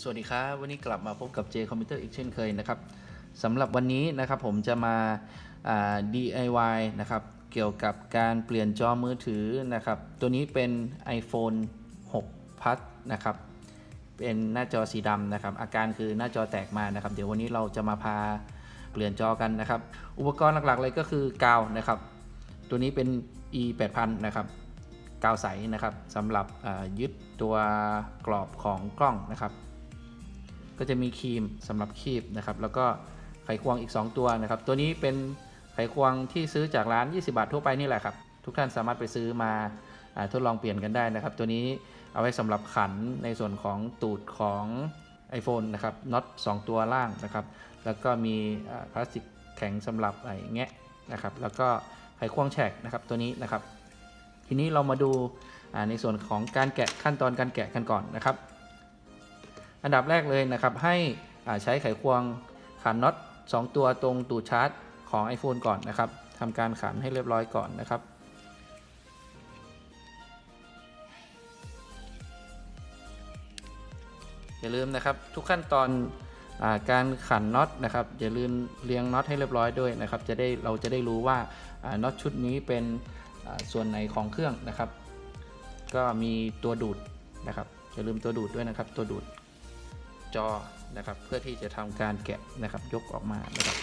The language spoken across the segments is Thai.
สวัสดีครับวันนี้กลับมาพบกับ J Computer อีกเช่นเคยนะครับสำหรับวันนี้นะครับผมจะมาา DIY นะครับเกี่ยวกับการเปลี่ยนจอมือถือนะครับตัวนี้เป็น iPhone 6 Plus นะครับเป็นหน้าจอสีดำนะครับอาการคือหน้าจอแตกมานะครับ เดี๋ยววันนี้เราจะมาพาเปลี่ยนจอกันนะครับ อุปกรณ์หลักๆเลยก็คือกาวนะครับ ตัวนี้เป็น e 8 0 0 0นะครับกาวใสนะครับสำหรับยึดตัวกรอบของกล้องนะครับ ก็จะมีครีมสำหรับคีบนะครับ แล้วก็ไขควงอีก 2 ตัวนะครับ ตัวนี้เป็นไขควงที่ซื้อจากร้าน 20 บาททั่วไปนี่แหละครับ ทุกท่านสามารถไปซื้อมาอทดลองเปลี่ยนกันได้นะครับ ตัวนี้เอาไว้สำหรับขันในส่วนของตูดของ iPhone นะครับน็อต2ตัวล่างนะครับ แล้วก็มีพลาสติกแข็งสำหรับไอ้แงะนะครับ แล้วก็ไขควงแฉกนะครับตัวนี้นะครับ ทีนี้เรามาดูในส่วนของการแกะขั้นตอนการแกะกันก่อนนะครับ อันดับแรกเลยนะครับให้ใช้ไขควงขันน็อต2 ตัวตรงตูดชาร์จของ iPhone ก่อนนะครับทำการขันให้เรียบร้อยก่อนนะครับอย่าลืมนะครับทุกขั้นตอนอการขันน็อตนะครับอย่าลืมเรียงน็อตให้เรียบร้อยด้วยนะครับ จะได้เราจะได้รู้ว่าน็อตชุดนี้เป็นส่วนไหนของเครื่องนะครับ ก็มีตัวดูดนะครับอย่าลืมตัวดูดด้วยนะครับตัวดูด จอนะครับเพื่อที่จะทำการแกะนะครับยกออกมานะครับ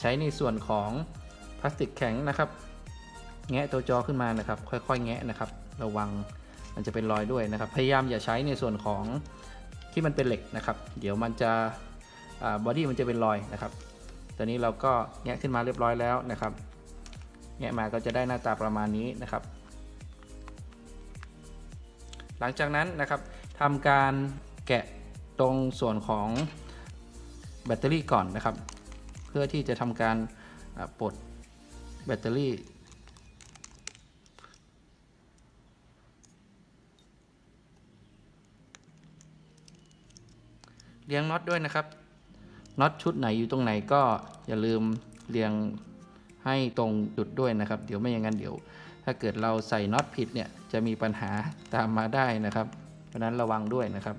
ใช้ในส่วนของพลาสติกแข็งนะครับแงะตัวจอขึ้นมานะครับ ค่อยๆ แงะนะครับ ระวังมันจะเป็นรอยด้วยนะครับ พยายามอย่าใช้ในส่วนของที่มันเป็นเหล็กนะครับ เดี๋ยวมันจะบอดี้มันจะเป็นรอยนะครับตอนนี้เราก็แงะขึ้นมาเรียบร้อยแล้วนะครับ แงะมาก็จะได้หน้าตาประมาณนี้นะครับ หลังจากนั้นนะครับทำการแกะ ตรงส่วนของแบตเตอรี่ก่อนนะครับ เพื่อที่จะทำการปลดแบตเตอรี่ เรียงน็อตด้วยนะครับน็อตชุดไหนอยู่ตรงไหนก็อย่าลืมเรียงให้ตรงจุดด้วยนะครับ เดี๋ยวไม่อย่างนั้นเดี๋ยว ถ้าเกิดเราใส่น็อตผิดเนี่ยจะมีปัญหาตามมาได้นะครับ เพราะนั้นระวังด้วยนะครับ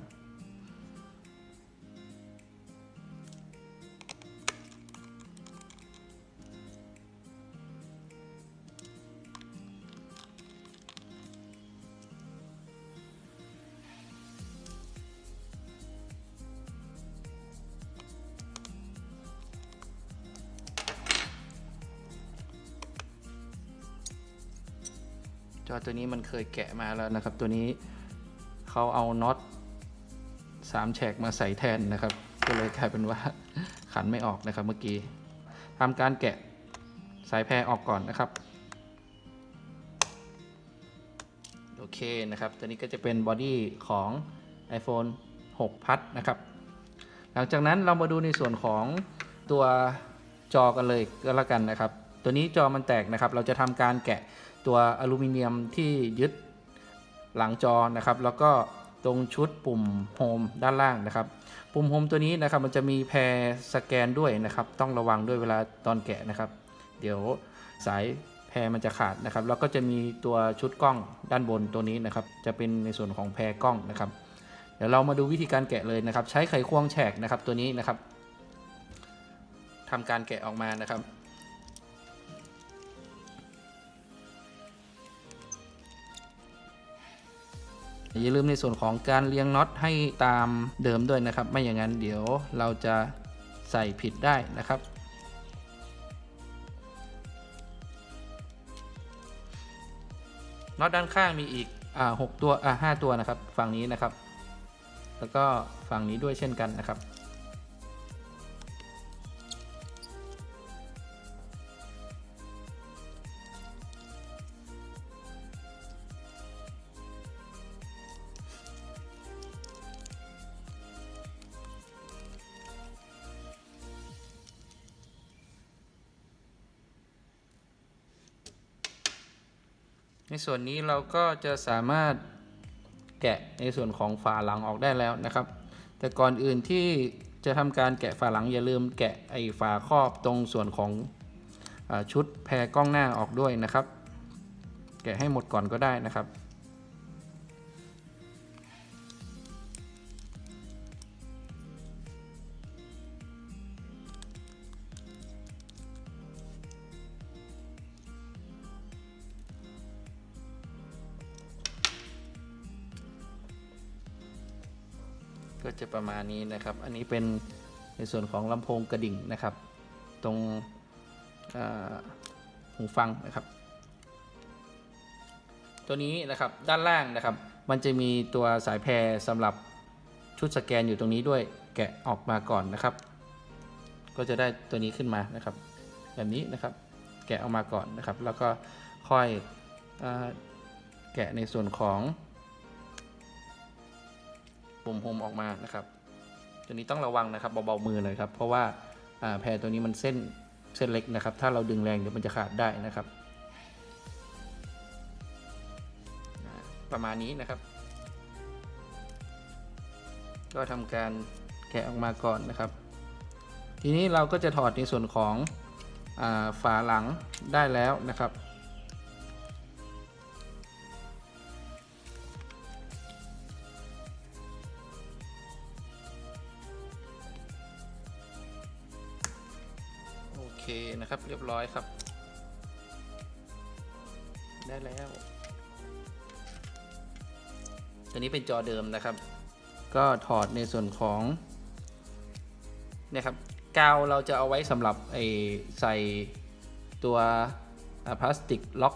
จอตัวนี้มันเคยแกะมาแล้วนะครับ ตัวนี้เขาเอาน็อตสามแฉกมาใส่แทนนะครับ ก็เลยกลายเป็นว่าขันไม่ออกนะครับเมื่อกี้ทำการแกะสายแพรออกก่อนนะครับ โอเคนะครับ ตัวนี้ก็จะเป็นบอดี้ของ iPhone 6พัดนะครับ หลังจากนั้นเรามาดูในส่วนของตัวจอกันเลยก็แล้วกันนะครับ ตัวนี้จอมันแตกนะครับ เราจะทำการแกะ ตัวอลูมิเนียมที่ยึดหลังจอนะครับ แล้วก็ตรงชุดปุ่มโฮมด้านล่างนะครับ ปุ่มโฮมตัวนี้นะครับมันจะมีแพรสแกนด้วยนะครับ ต้องระวังด้วยเวลาตอนแกะนะครับ เดี๋ยวสายแพรมันจะขาดนะครับ แล้วก็จะมีตัวชุดกล้องด้านบนตัวนี้นะครับ จะเป็นในส่วนของแพรกล้องนะครับ เดี๋ยวเรามาดูวิธีการแกะเลยนะครับ ใช้ไขควงแฉกนะครับตัวนี้นะครับทำการแกะออกมานะครับ อย่าลืมในส่วนของการเลี้ยงน็อตให้ตามเดิมด้วยนะครับ ไม่อย่างนั้นเดี๋ยวเราจะใส่ผิดได้นะครับน็อตด้านข้างมีอีกอ่าหกตัวอ่าห้าตัวนะครับ ฝั่งนี้นะครับ แล้วก็ฝั่งนี้ด้วยเช่นกันนะครับ ในส่วนนี้เราก็จะสามารถแกะในส่วนของฝาหลังออกได้แล้วนะครับ แต่ก่อนอื่นที่จะทำการแกะฝาหลังอย่าลืมแกะไอ้ฝาครอบตรงส่วนของอชุดแพรกล้องหน้าออกด้วยนะครับ แกะให้หมดก่อนก็ได้นะครับ ก็จะประมาณนี้นะครับ อันนี้เป็นในส่วนของลำโพงกระดิ่งนะครับ ตรงหูฟังนะครับ ตัวนี้นะครับด้านล่างนะครับ มันจะมีตัวสายแพรสำหรับชุดสแกนอยู่ตรงนี้ด้วยแกะออกมาก่อนนะครับ ก็จะได้ตัวนี้ขึ้นมานะครับ แบบนี้นะครับ แกะออกมาก่อนนะครับ แล้วก็ค่อยอแกะในส่วนของ ปุ่มโฮมออกมานะครับ ตัวนี้ต้องระวังนะครับเบาๆมือเลยครับ เพราะว่าแพรตัวนี้มันเส้นเส้นเล็กนะครับ ถ้าเราดึงแรงเดี๋ยวมันจะขาดได้นะครับ ประมาณนี้นะครับ ก็ทำการแกะออกมาก่อนนะครับ ทีนี้เราก็จะถอดในส่วนของอฝาหลังได้แล้วนะครับ ร้อยครับ ได้แล้ว ตัวนี้เป็นจอเดิมนะครับ ก็ถอดในส่วนของนี่ยครับกาวเราจะเอาไว้สำหรับไอใส่ตัวพลาสติกล็อก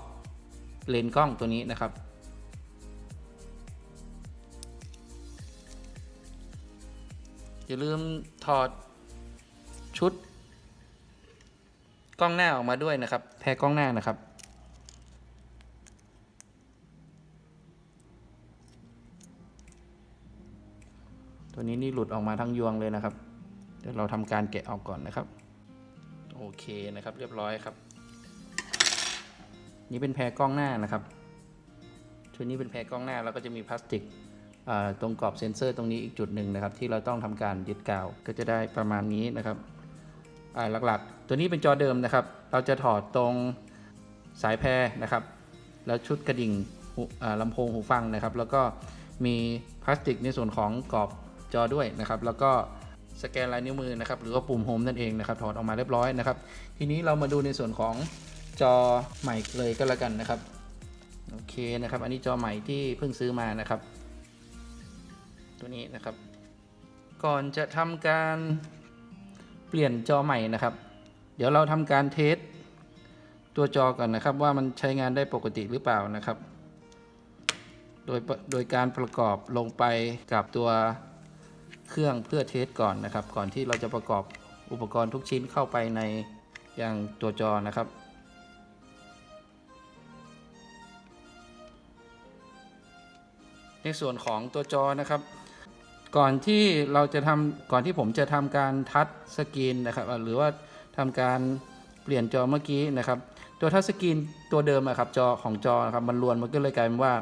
เลนส์กล้องตัวนี้นะครับ อย่าลืมถอดชุด ล้องหน้าออกมาด้วยนะครับ แพรกล้องหน้านะครับ ตัวนี้นี่หลุดออกมาทั้งยวงเลยนะครับ เดี๋ยวเราทำการแกะออกก่อนนะครับ โอเคนะครับเรียบร้อยครับ นี่เป็นแพรกล้องหน้านะครับชุดนี้เป็นแพรกล้องหน้าแล้วก็จะมีพลาสติกตรงกรอบเซ็นเซอร์ตรงนี้อีกจุดหนึ่งนะครับ ที่เราต้องทำการยึดกาวก็จะได้ประมาณนี้นะครับ หลักๆ ตัวนี้เป็นจอเดิมนะครับ เราจะถอดตรงสายแพรนะครับ แล้วชุดกระดิ่งอ่าลำโพงหูฟังนะครับ แล้วก็มีพลาสติกในส่วนของกรอบจอด้วยนะครับ แล้วก็สแกนลายนิ้วมือนะครับ หรือว่าปุ่มโฮมนั่นเองนะครับ ถอดออกมาเรียบร้อยนะครับ ทีนี้เรามาดูในส่วนของจอใหม่เลยก็แล้วกันนะครับ โอเคนะครับ อันนี้จอใหม่ที่เพิ่งซื้อมานะครับ ตัวนี้นะครับ ก่อนจะทำการ ปลี่ยนจอใหม่นะครับ เดี๋ยวเราทำการเทสตัวจอก่อนนะครับว่ามันใช้งานได้ปกติหรือเปล่านะครับ โดยโดยการประกอบลงไปกับตัวเครื่องเพื่อเทสก่อนนะครับ ก่อนที่เราจะประกอบอุปกรณ์ทุกชิ้นเข้าไปในอย่างตัวจอนะครับ ในส่วนของตัวจอนะครับ ก่อนที่เราจะทำก่อนที่ผมจะทำการทัชสกรีนนะครับหรือว่าทำการเปลี่ยนจอเมื่อกี้นะครับ ตัวทัชสกรีนตัวเดิมอะครับจอของจอนะครับมันรวนมันก็เลยกลายเป็นว่า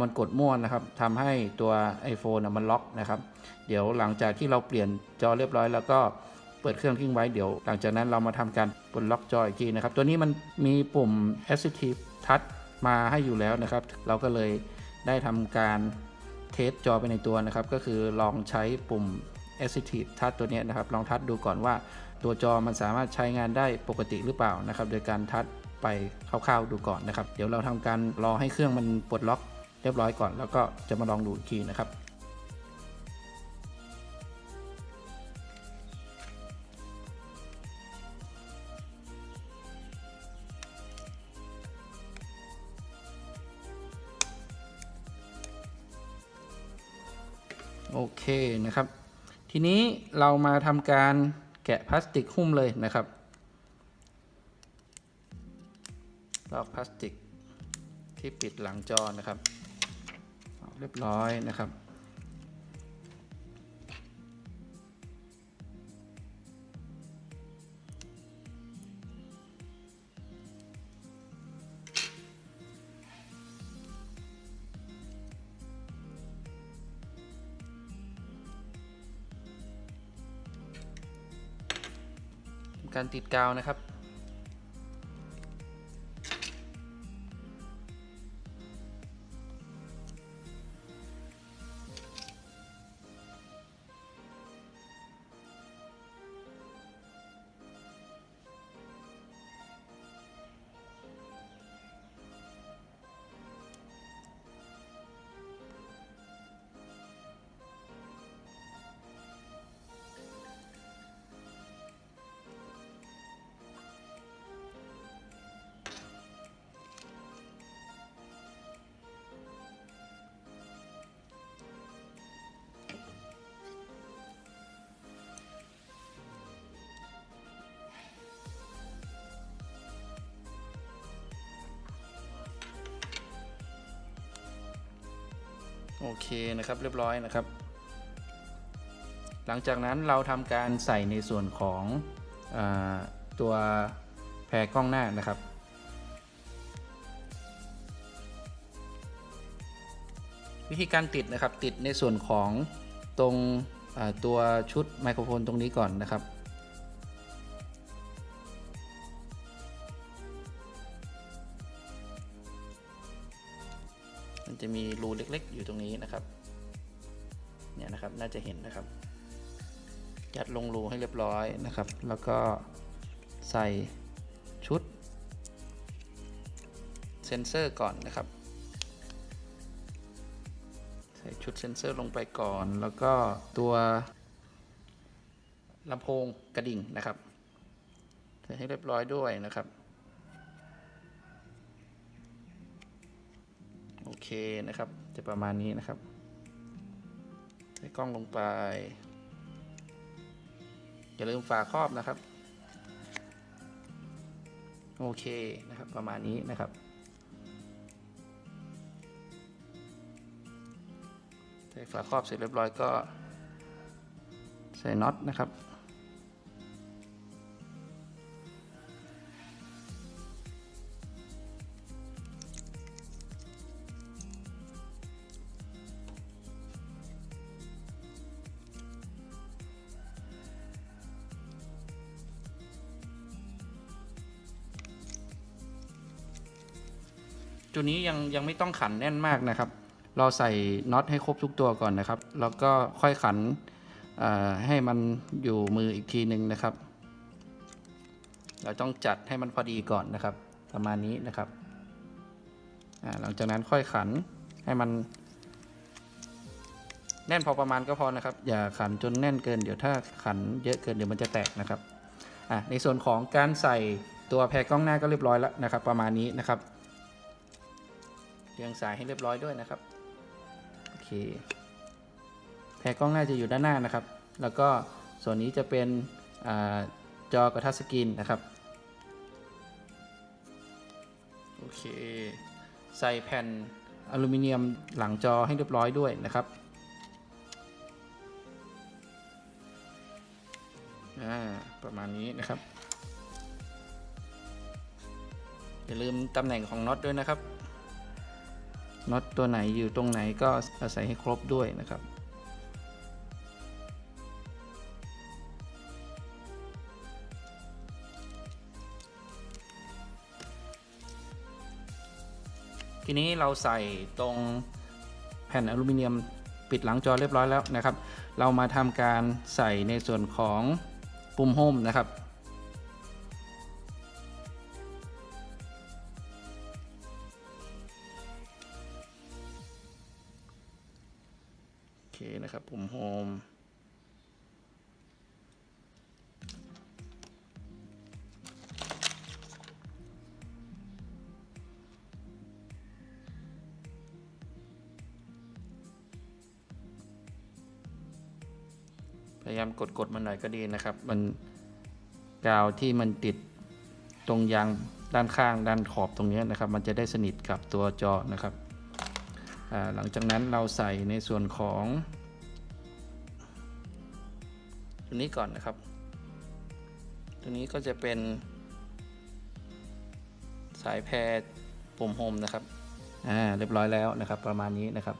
มันกดม่วนนะครับทำให้ตัว iPhone มันล็อกนะครับ เดี๋ยวหลังจากที่เราเปลี่ยนจอเรียบร้อยแล้วก็เปิดเครื่องทิ้งไว้เดี๋ยวหลังจากนั้นเรามาทำการปลดล็อกจออีกทีนะครับ ตัวนี้มันมีปุ่ม Assistive Touch มาให้อยู่แล้วนะครับ เราก็เลยได้ทำการ เทสจอไปในตัวนะครับ ก็คือลองใช้ปุ่ม Assistive Touch ตัวนี้นะครับ ลองทัชดูก่อนว่าตัวจอมันสามารถใช้งานได้ปกติหรือเปล่านะครับ โดยการทัชไปคร่าวๆดูก่อนนะครับ เดี๋ยวเราทำการรอให้เครื่องมันปลดล็อกเรียบร้อยก่อน แล้วก็จะมาลองดูอีกทีนะครับ โอเคนะครับ ทีนี้เรามาทำการแกะพลาสติกหุ้มเลยนะครับลอกพลาสติกที่ปิดหลังจอนะครับเอาเรียบร้อยนะครับ การติดกาวนะครับ โอเคนะครับเรียบร้อยนะครับ หลังจากนั้นเราทำการใส่ในส่วนของอตัวแพรกล้องหน้านะครับ วิธีการติดนะครับติดในส่วนของตรงตัวชุดไมโครโฟนตรงนี้ก่อนนะครับ จะมีรูเล็ก ๆ อยู่ตรงนี้นะครับ เนี่ยนะครับน่าจะเห็นนะครับ ยัดลงรูให้เรียบร้อยนะครับ แล้วก็ใส่ชุด เซนเซอร์ก่อนนะครับ ใส่ชุดเซนเซอร์ลงไปก่อน แล้วก็ตัวลำโพงกระดิ่งนะครับใส่ให้เรียบร้อยด้วยนะครับ โอ เคนะครับ จะประมาณนี้นะครับ ใส่กล้องลงไป อย่าลืมฝาครอบนะครับ โอเคนะครับ ประมาณนี้นะครับ ใส่ฝาครอบเสร็จเรียบร้อยก็ ใส่น็อตนะครับ ตัวนี้ยังยังไม่ต้องขันแน่นมากนะครับ เราใส่น็อตให้ครบทุกตัวก่อนนะครับ แล้วก็ค่อยขันให้มันอยู่มืออีกทีหนึ่งนะครับ เราต้องจัดให้มันพอดีก่อนนะครับ ประมาณนี้นะครับหลังจากนั้นค่อยขันให้มัน แน่นพอประมาณก็พอนะครับ อย่าขันจนแน่นเกินเดี๋ยวถ้าขันเยอะเกินเดี๋ยวมันจะแตกนะครับในส่วนของการใส่ตัวแพรกล้องหน้าก็เรียบร้อยแล้วนะครับ ประมาณนี้นะครับ เรียงสายให้เรียบร้อยด้วยนะครับโอเคแผงกล้องหน้าจะอยู่ด้านหน้านะครับ แล้วก็ส่วนนี้จะเป็นอจอกระทัดสกรีนนะครับโอเคใส่แผ่นอลูมิเนียมหลังจอให้เรียบร้อยด้วยนะครับอ่าประมาณนี้นะครับ อย่าลืมตำแหน่งของน็อตด้วยนะครับ น็อตตัวไหนอยู่ตรงไหนก็อาศัยให้ครบด้วยนะครับทีนี้เราใส่ตรงแผ่นอลูมิเนียมปิดหลังจอเรียบร้อยแล้วนะครับ เรามาทำการใส่ในส่วนของปุ่มโฮมนะครับ ครับปุ่มโฮมพยายามกดกดมันหน่อยก็ดีนะครับ มันกาวที่มันติดตรงยางด้านข้างด้านขอบตรงนี้นะครับ มันจะได้สนิทกับตัวจอนะครับหลังจากนั้นเราใส่ในส่วนของ ตัวนี้ก่อนนะครับ ตัวนี้ก็จะเป็นสายแพรปุ่มโฮมนะครับ อ่า เรียบร้อยแล้วนะครับ ประมาณนี้นะครับ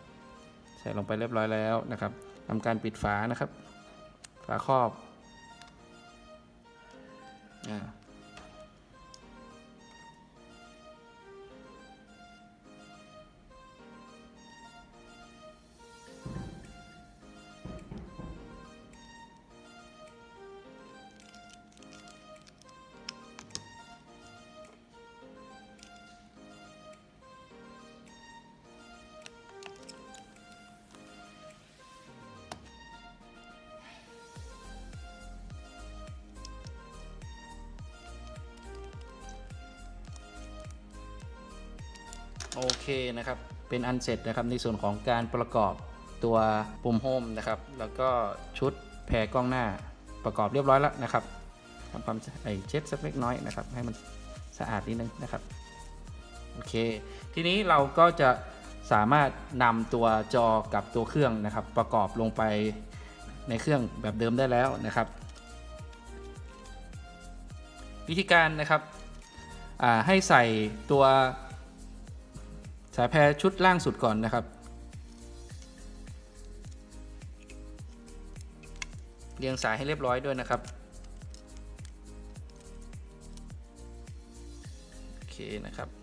ใส่ลงไปเรียบร้อยแล้วนะครับทำการปิดฝานะครับ ฝาครอบ อ่า โอเคนะครับ เป็นอันเสร็จนะครับในส่วนของการประกอบตัวปุ่มโฮมนะครับ แล้วก็ชุดแพรกล้องหน้าประกอบเรียบร้อยแล้วนะครับทำความไอเช็ดสักเล็กน้อยนะครับ ให้มันสะอาดนิดนึงนะครับ โอเค ทีนี้เราก็จะสามารถนำตัวจอกับตัวเครื่องนะครับ ประกอบลงไปในเครื่องแบบเดิมได้แล้วนะครับ วิธีการนะครับให้ใส่ตัว สายแพรชุดล่างสุดก่อนนะครับ เรียงสายให้เรียบร้อยด้วยนะครับ โอเคนะครับ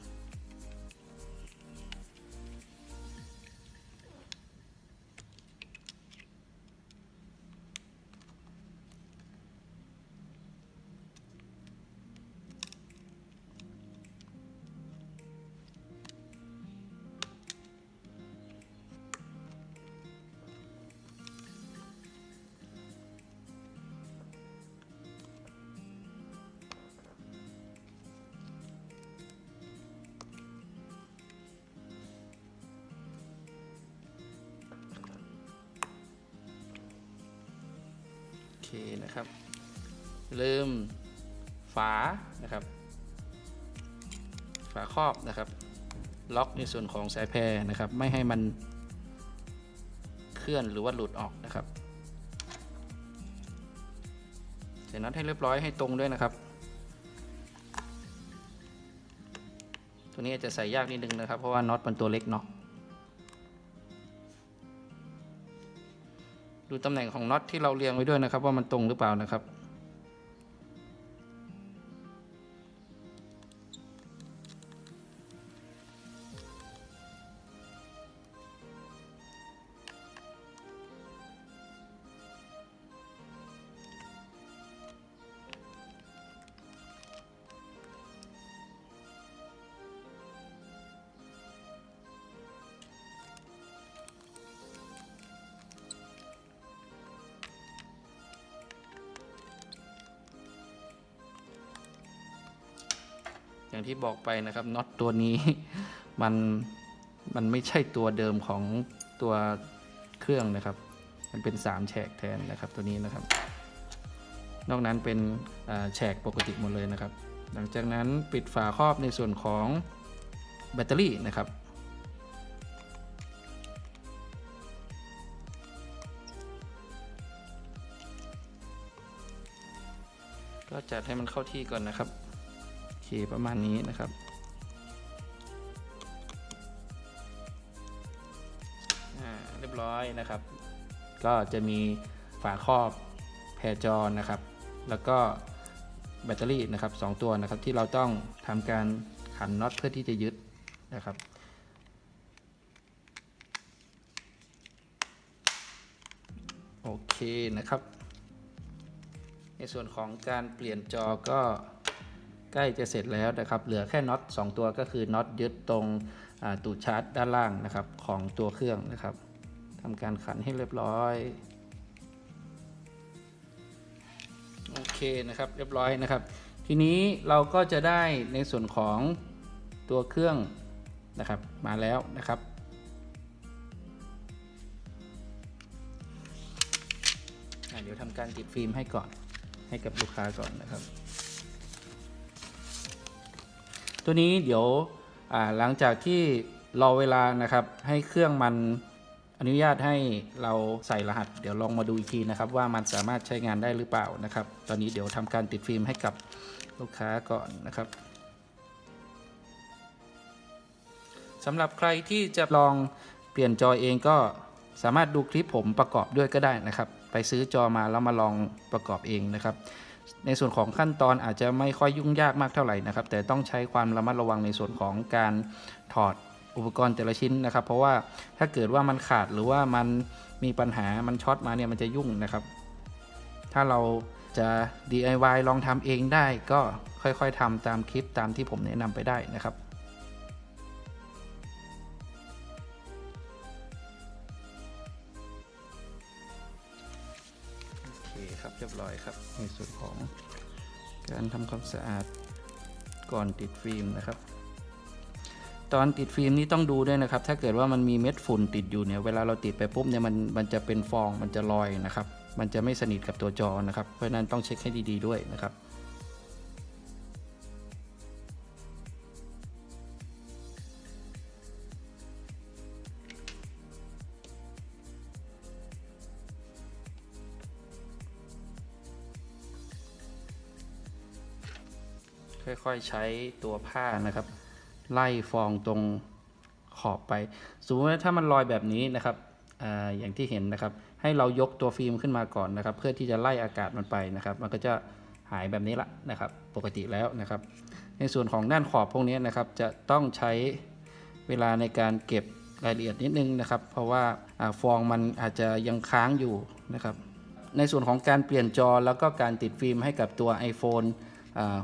เคนะครับ เริ่มฝานะครับ ฝาครอบนะครับ ล็อกในส่วนของสายแพรนะครับ ไม่ให้มันเคลื่อนหรือว่าหลุดออกนะครับใส่น็อตให้เรียบร้อยให้ตรงด้วยนะครับ ตัวนี้อาจจะใส่ยากนิดนึงนะครับ เพราะว่าน็อตมันตัวเล็กเนาะ ดูตำแหน่งของน็อตที่เราเรียงไว้ด้วยนะครับ ว่ามันตรงหรือเปล่านะครับ อย่างที่บอกไปนะครับน็อตตัวนี้มันมันไม่ใช่ตัวเดิมของตัวเครื่องนะครับ มันเป็น 3 แฉกแทนนะครับตัวนี้นะครับ นอกนั้นเป็นแฉกปกติหมดเลยนะครับ หลังจากนั้นปิดฝาครอบในส่วนของแบตเตอรี่นะครับก็จัดให้มันเข้าที่ก่อนนะครับ เคประมาณนี้นะครับอ่าเรียบร้อยนะครับ ก็จะมีฝาครอบแพรจอนะครับ แล้วก็แบตเตอรี่นะครับสองตัวนะครับที่เราต้องทำการขันน็อตเพื่อที่จะยึดนะครับโอเคนะครับ ในส่วนของการเปลี่ยนจอก็ ใกล้จะเสร็จแล้วนะครับ เหลือแค่น็อต2ตัวก็คือน็อตยึดตรงตูดชาร์จด้านล่างนะครับของตัวเครื่องนะครับทำการขันให้เรียบร้อยโอเคนะครับเรียบร้อยนะครับ ทีนี้เราก็จะได้ในส่วนของตัวเครื่องนะครับมาแล้วนะครับเดี๋ยวทำการติดฟิล์มให้ก่อนให้กับลูกค้าก่อนนะครับ ตัวนี้เดี๋ยวหลังจากที่รอเวลานะครับให้เครื่องมันอนุญาตให้เราใส่รหัส เดี๋ยวลองมาดูอีกทีนะครับ ว่ามันสามารถใช้งานได้หรือเปล่านะครับ ตอนนี้เดี๋ยวทำการติดฟิล์มให้กับลูกค้าก่อนนะครับสำหรับใครที่จะลองเปลี่ยนจอเองก็สามารถดูคลิปผมประกอบด้วยก็ได้นะครับ ไปซื้อจอมาแล้วมาลองประกอบเองนะครับ ในส่วนของขั้นตอนอาจจะไม่ค่อยยุ่งยากมากเท่าไหร่นะครับ แต่ต้องใช้ความระมัดระวังในส่วนของการถอดอุปกรณ์แต่ละชิ้นนะครับ เพราะว่าถ้าเกิดว่ามันขาดหรือว่ามันมีปัญหามันช็อตมาเนี่ยมันจะยุ่งนะครับ ถ้าเราจะ DIY ลองทำเองได้ก็ค่อยๆทำตามคลิปตามที่ผมแนะนำไปได้นะครับ เรียบร้อยครับ ในส่วนของการทำความสะอาดก่อนติดฟิล์มนะครับ ตอนติดฟิล์มนี่ต้องดูด้วยนะครับ ถ้าเกิดว่ามันมีเม็ดฝุ่นติดอยู่เนี่ยเวลาเราติดไปปุ๊บเนี่ยมันมันจะเป็นฟองมันจะลอยนะครับ มันจะไม่สนิทกับตัวจอนะครับ เพราะฉะนั้นต้องเช็คให้ดี ๆ ด้วยนะครับ ค่อยๆใช้ตัวผ้านะครับ ไล่ฟองตรงขอบไป สมมติว่าถ้ามันลอยแบบนี้นะครับออย่างที่เห็นนะครับ ให้เรายกตัวฟิล์มขึ้นมาก่อนนะครับ เพื่อที่จะไล่อากาศมันไปนะครับ มันก็จะหายแบบนี้ละนะครับ ปกติแล้วนะครับ ในส่วนของด้านขอบพวกนี้นะครับ จะต้องใช้เวลาในการเก็บรายละเอียดนิดนึงนะครับ เพราะว่าฟองมันอาจจะยังค้างอยู่นะครับ ในส่วนของการเปลี่ยนจอแล้วก็การติดฟิล์มให้กับตัว iPhone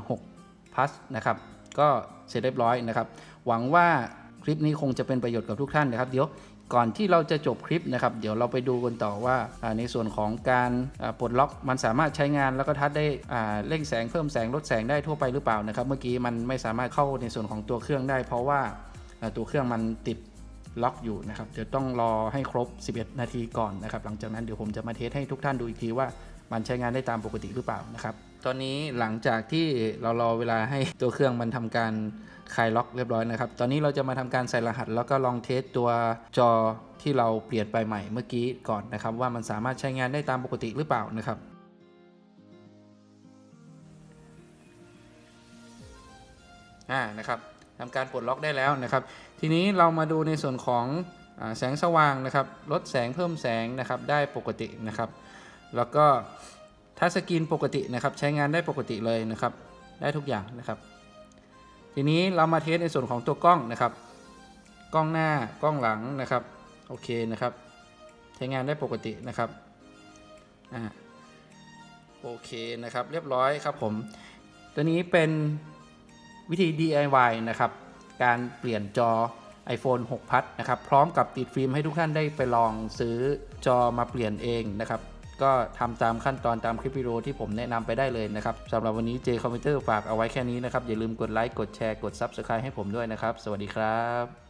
6 Plus นะครับ ก็เสร็จเรียบร้อยนะครับ หวังว่าคลิปนี้คงจะเป็นประโยชน์กับทุกท่านนะครับ เดี๋ยวก่อนที่เราจะจบคลิปนะครับ เดี๋ยวเราไปดูกันต่อว่าในส่วนของการปลดล็อกมันสามารถใช้งานแล้วก็ทัดได้เร่งแสงเพิ่มแสงลดแสงได้ทั่วไปหรือเปล่านะครับ เมื่อกี้มันไม่สามารถเข้าในส่วนของตัวเครื่องได้ เพราะว่าอ่าตัวเครื่องมันติดล็อกอยู่นะครับ เดี๋ยวต้องรอให้ครบ 11 นาทีก่อนนะครับ หลังจากนั้นเดี๋ยวผมจะมาเทสให้ทุกท่านดูอีกทีว่ามันใช้งานได้ตามปกติหรือเปล่านะครับ ตอนนี้หลังจากที่เรารอเวลาให้ตัวเครื่องมันทำการคลายล็อกเรียบร้อยนะครับ ตอนนี้เราจะมาทำการใส่รหัส แล้วก็ลองเทสตัวจอที่เราเปลี่ยนไปใหม่เมื่อกี้ก่อนนะครับ ว่ามันสามารถใช้งานได้ตามปกติหรือเปล่านะครับอ่านะครับทำการปลดล็อกได้แล้วนะครับ ทีนี้เรามาดูในส่วนของอแสงสว่างนะครับ ลดแสงเพิ่มแสงนะครับได้ปกตินะครับ แล้วก็ ถ้าสกรีนปกตินะครับใช้งานได้ปกติเลยนะครับ ได้ทุกอย่างนะครับ ทีนี้เรามาเทสในส่วนของตัวกล้องนะครับ กล้องหน้ากล้องหลังนะครับโอเคนะครับ ใช้งานได้ปกตินะครับอ่าโอเคนะครับ เรียบร้อยครับผม ตัวนี้เป็นวิธี DIY นะครับ การเปลี่ยนจอ iPhone 6 Plus นะครับ พร้อมกับติดฟิล์มให้ทุกท่านได้ไปลองซื้อจอมาเปลี่ยนเองนะครับ ก็ทำตามขั้นตอนตามคลิปวิดีโอที่ผมแนะนำไปได้เลยนะครับสำหรับวันนี้เจคอมพิวเตอร์ฝากเอาไว้แค่นี้นะครับ อย่าลืมกดไลค์กดแชร์กด Subscribe ให้ผมด้วยนะครับ สวัสดีครับ